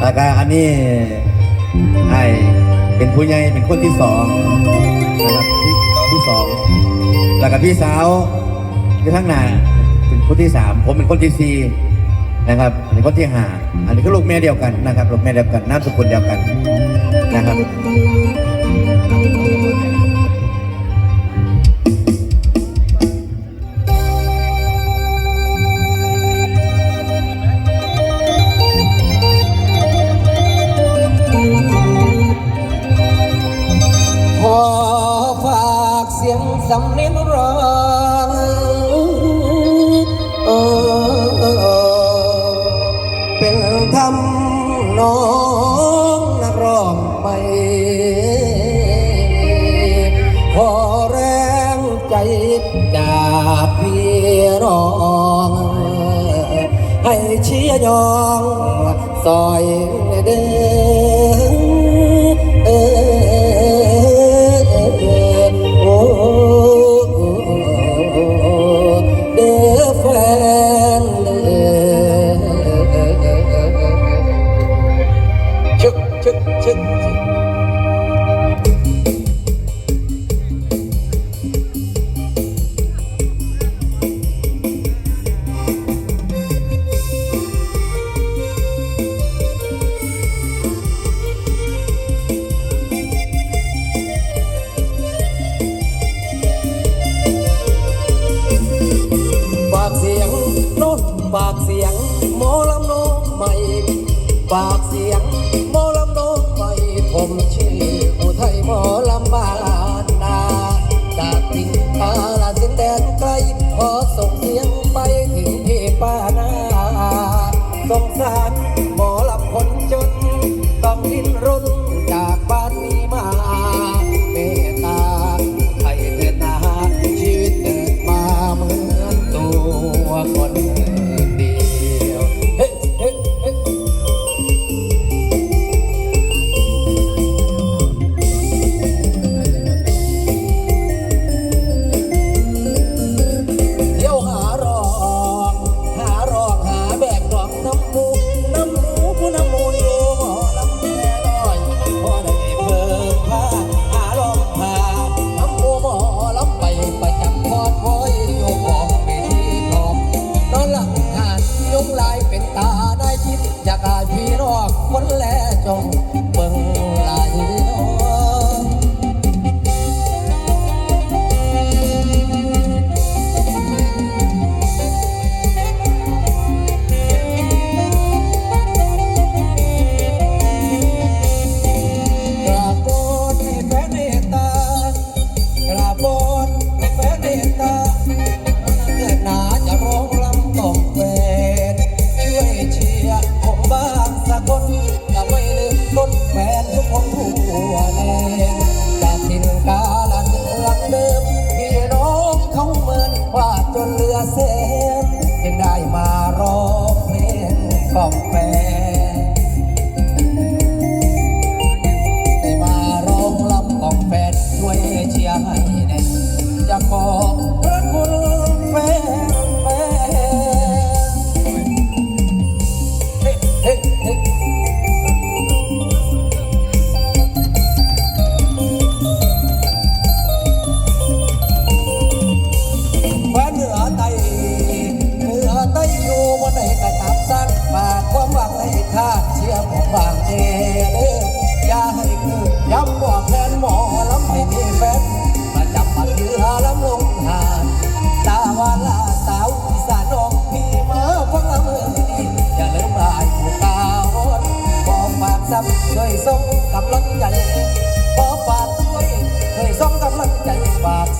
แล้วก็อันนี้ไอเป็นผู้ใหญ่เป็นคนที่สองนะครับที่ที่สองแล้วก็พี่สาวที่ข้างหน้าเป็นคนที่สามผมเป็นคนที่สี่นะครับอันนี้คนที่ห้าอันนี้ก็ลูกแม่เดียวกันนะครับลูกแม่เดียวกันนามสกุลเดียวกันนะครับ ไม่พอแรงใจจากพี่น้อง ให้เชียยองซอยเดินเออเดฟ ปากเสียงหมอลำโน้ใหม่ปากเสียงหมอลำโน้ใหม่ผมชื่ออุทัยหมอลำบานานาจากสิงปาลาสินแดนไกลขอส่งเสียงไปถึงพี่ป้านาสงสาร go.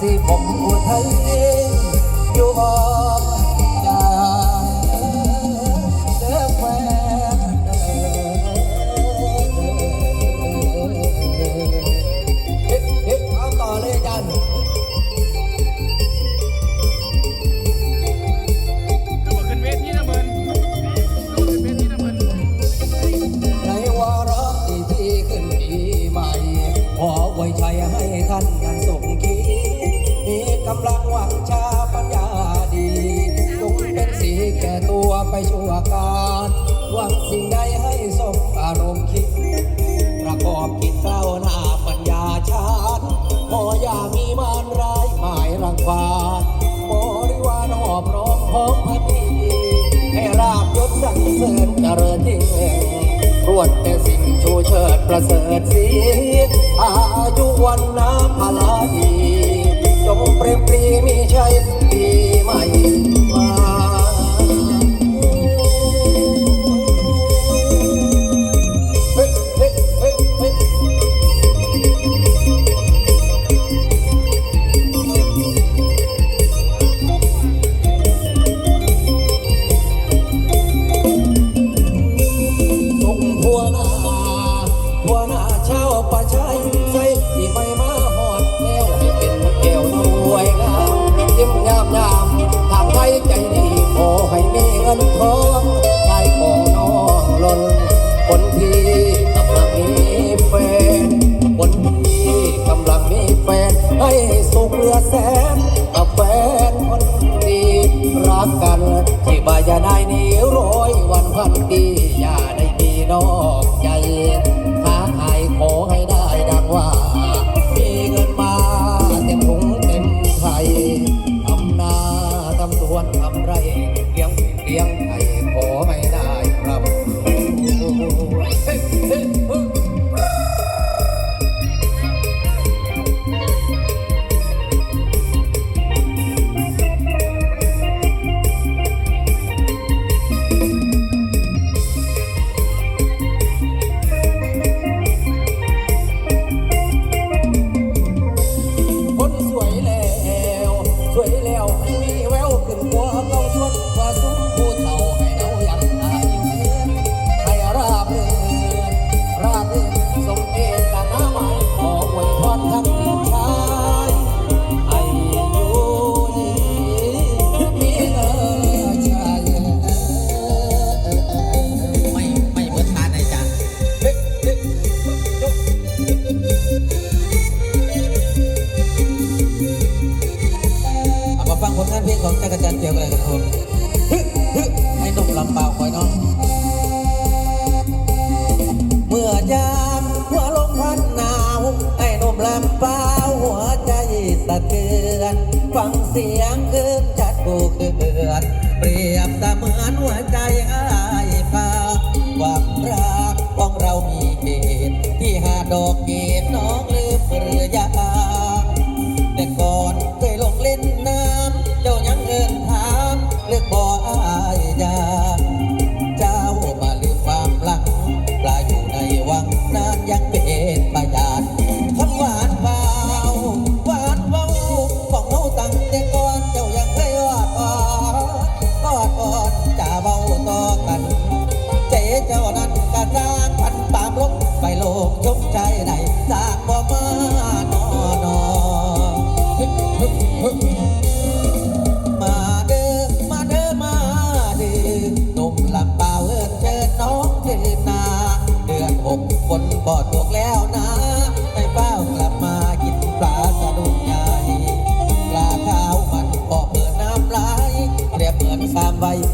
สิผมอุทัยเองอยู่บ่ บริวารหอบร้องของพระดีให้ราบยศสันเสริญเจริญยิ่งรวดแต่สิ่งชูเชิดประเสริฐสีอายุวันนาพลาดีจงเปรีมปรีมีชัยปีใหม่ the good.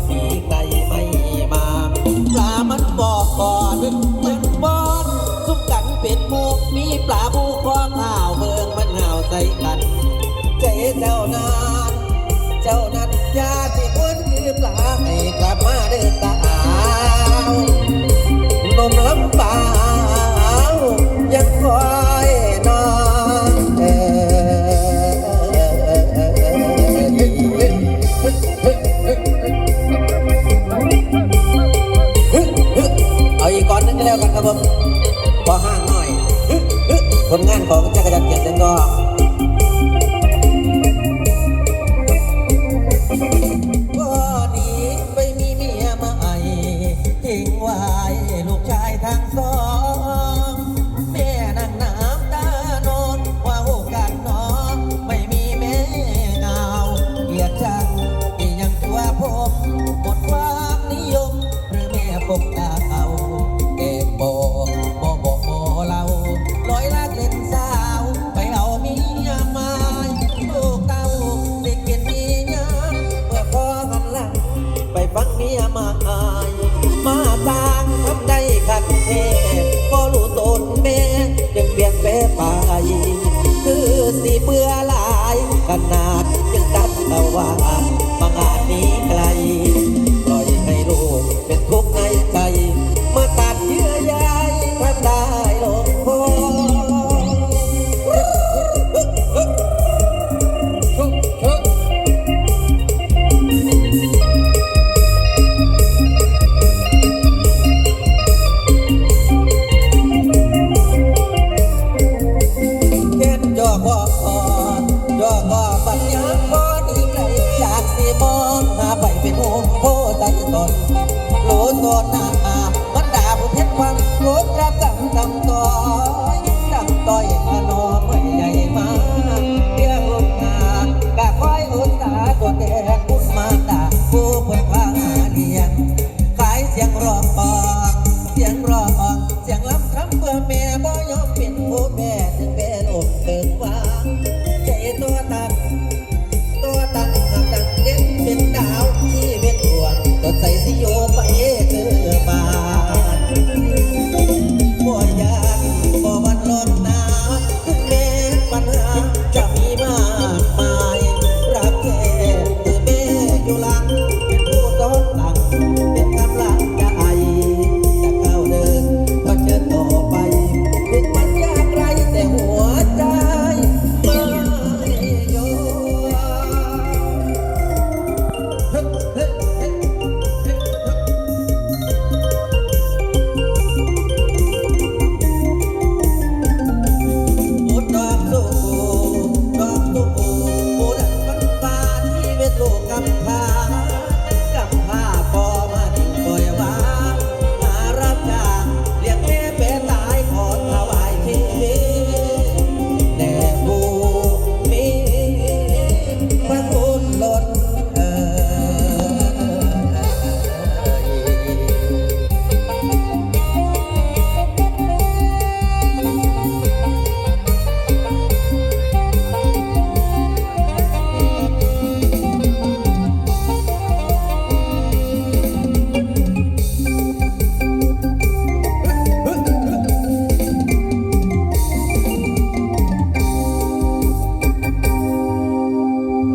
สีไก่ไม่มาปลามันบอกก่อนมันบอนสุกกันเป็ดมูมีปลาบูคอข้าวเบิงมันเห่าใส่กันเจ้เจ้านานเจ้านั้นยาที่พ้นคือปลาให้กลับมาเด้อตาอาวนมลำปาวยังคอ